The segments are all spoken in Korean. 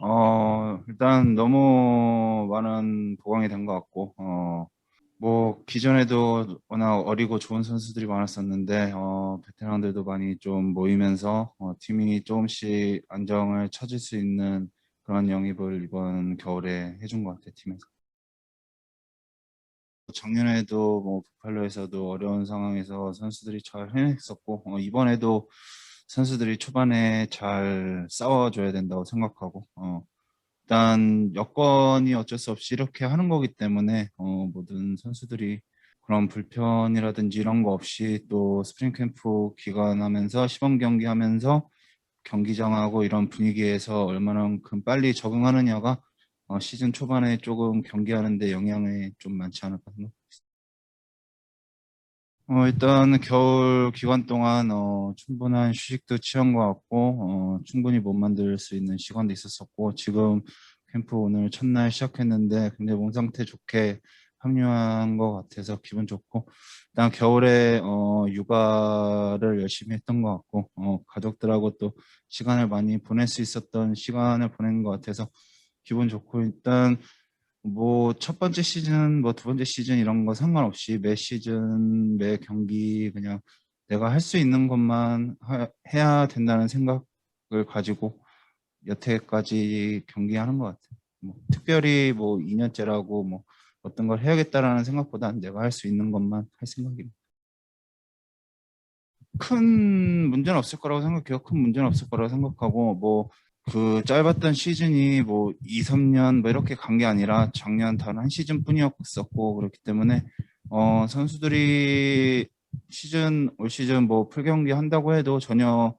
어, 일단 너무 많은 보강이 된 것 같고, 어, 뭐, 기존에도 워낙 어리고 좋은 선수들이 많았었는데, 어, 베테랑들도 많이 좀 모이면서, 어, 팀이 조금씩 안정을 찾을 수 있는 그런 영입을 이번 겨울에 해준 것 같아요, 팀에서. 작년에도 뭐, 부팔로에서도 어려운 상황에서 선수들이 잘 해냈었고, 어, 이번에도 선수들이 초반에 잘 싸워줘야 된다고 생각하고, 어, 일단 여건이 어쩔 수 없이 이렇게 하는 거기 때문에 어, 모든 선수들이 그런 불편이라든지 이런 거 없이 또 스프링 캠프 기간하면서 시범 경기 하면서 경기장하고 이런 분위기에서 얼마나큼 빨리 적응하느냐가 어, 시즌 초반에 조금 경기하는데 영향이 좀 많지 않을까 생각합니다. 어, 일단 겨울 기간 동안 어, 충분한 휴식도 취한 것 같고 어, 충분히 몸 만들 수 있는 시간도 있었었고 지금 캠프 오늘 첫날 시작했는데 굉장히 몸 상태 좋게 합류한 것 같아서 기분 좋고 일단 겨울에 어, 육아를 열심히 했던 것 같고 어, 가족들하고 또 시간을 많이 보낼 수 있었던 시간을 보낸 것 같아서 기분 좋고 일단 뭐 첫 번째 시즌, 뭐 두 번째 시즌 이런 거 상관없이 매 시즌, 매 경기 그냥 내가 할 수 있는 것만 하- 해야 된다는 생각을 가지고 여태까지 경기하는 것 같아요. 뭐 특별히 뭐 2년째라고 뭐 어떤 걸 해야겠다라는 생각보다는 내가 할 수 있는 것만 할 생각입니다. 큰 문제는 없을 거라고 생각해요. 큰 문제는 없을 거라고 생각하고 뭐 그 짧았던 시즌이 뭐 2, 3년 뭐 이렇게 간 게 아니라 작년 단 한 시즌뿐이었었고 그렇기 때문에 어 선수들이 시즌 올 시즌 뭐 풀경기 한다고 해도 전혀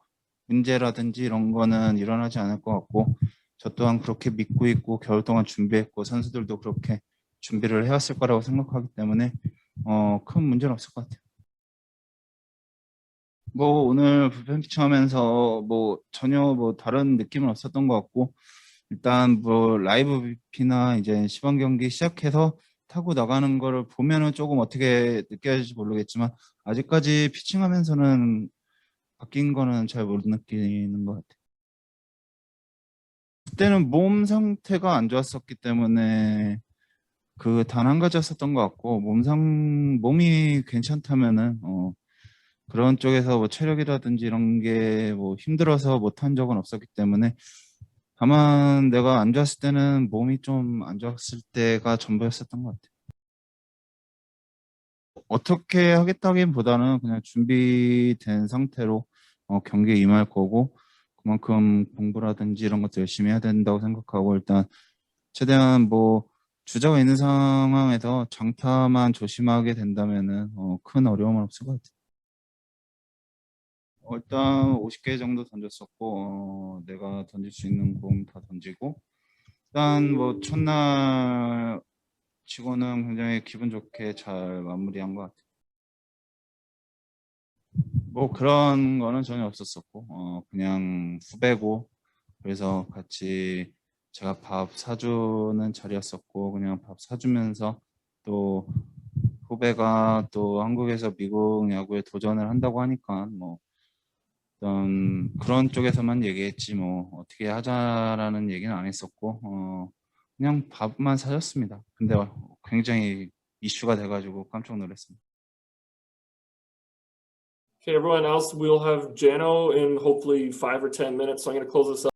문제라든지 이런 거는 일어나지 않을 것 같고 저 또한 그렇게 믿고 있고 겨울 동안 준비했고 선수들도 그렇게 준비를 해왔을 거라고 생각하기 때문에 어 큰 문제는 없을 것 같아요. 뭐 오늘 불펜 피칭하면서 뭐 전혀 뭐 다른 느낌은 없었던 것 같고 일단 뭐 라이브 VP나 이제 시범 경기 시작해서 타고 나가는 거를 보면은 조금 어떻게 느껴질지 모르겠지만 아직까지 피칭하면서는 바뀐 거는 잘 못 느끼는 것 같아요. 그때는 몸 상태가 안 좋았었기 때문에 그 단 한 가지였었던 것 같고 몸상 몸이 괜찮다면은 어 그런 쪽에서 뭐 체력이라든지 이런 게 뭐 힘들어서 못한 적은 없었기 때문에 다만 내가 안 좋았을 때는 몸이 좀 안 좋았을 때가 전부였었던 것 같아요. 어떻게 하겠다기보다는 그냥 준비된 상태로 어, 경기에 임할 거고 그만큼 공부라든지 이런 것도 열심히 해야 된다고 생각하고 일단 최대한 뭐 주자가 있는 상황에서 장타만 조심하게 된다면은 어, 큰 어려움은 없을 것 같아요. 어, 일단 50개 정도 던졌었고 어, 내가 던질 수 있는 공 다 던지고 일단 뭐 첫날 치고는 굉장히 기분 좋게 잘 마무리한 것 같아요. 뭐 그런 거는 전혀 없었었고 어, 그냥 후배고 그래서 같이 제가 밥 사주는 자리였었고 그냥 밥 사주면서 또 후배가 또 한국에서 미국 야구에 도전을 한다고 하니까 뭐 어떤 그런 쪽에서만 얘기했지 뭐 어떻게 하자라는 얘기는 안 했었고 어 그냥 밥만 사줬습니다. 근데 굉장히 이슈가 돼가지고 깜짝 놀랐습니다. Okay, everyone else, we'll have Jano in hopefully five or 10 minutes. So I'm going to close this up.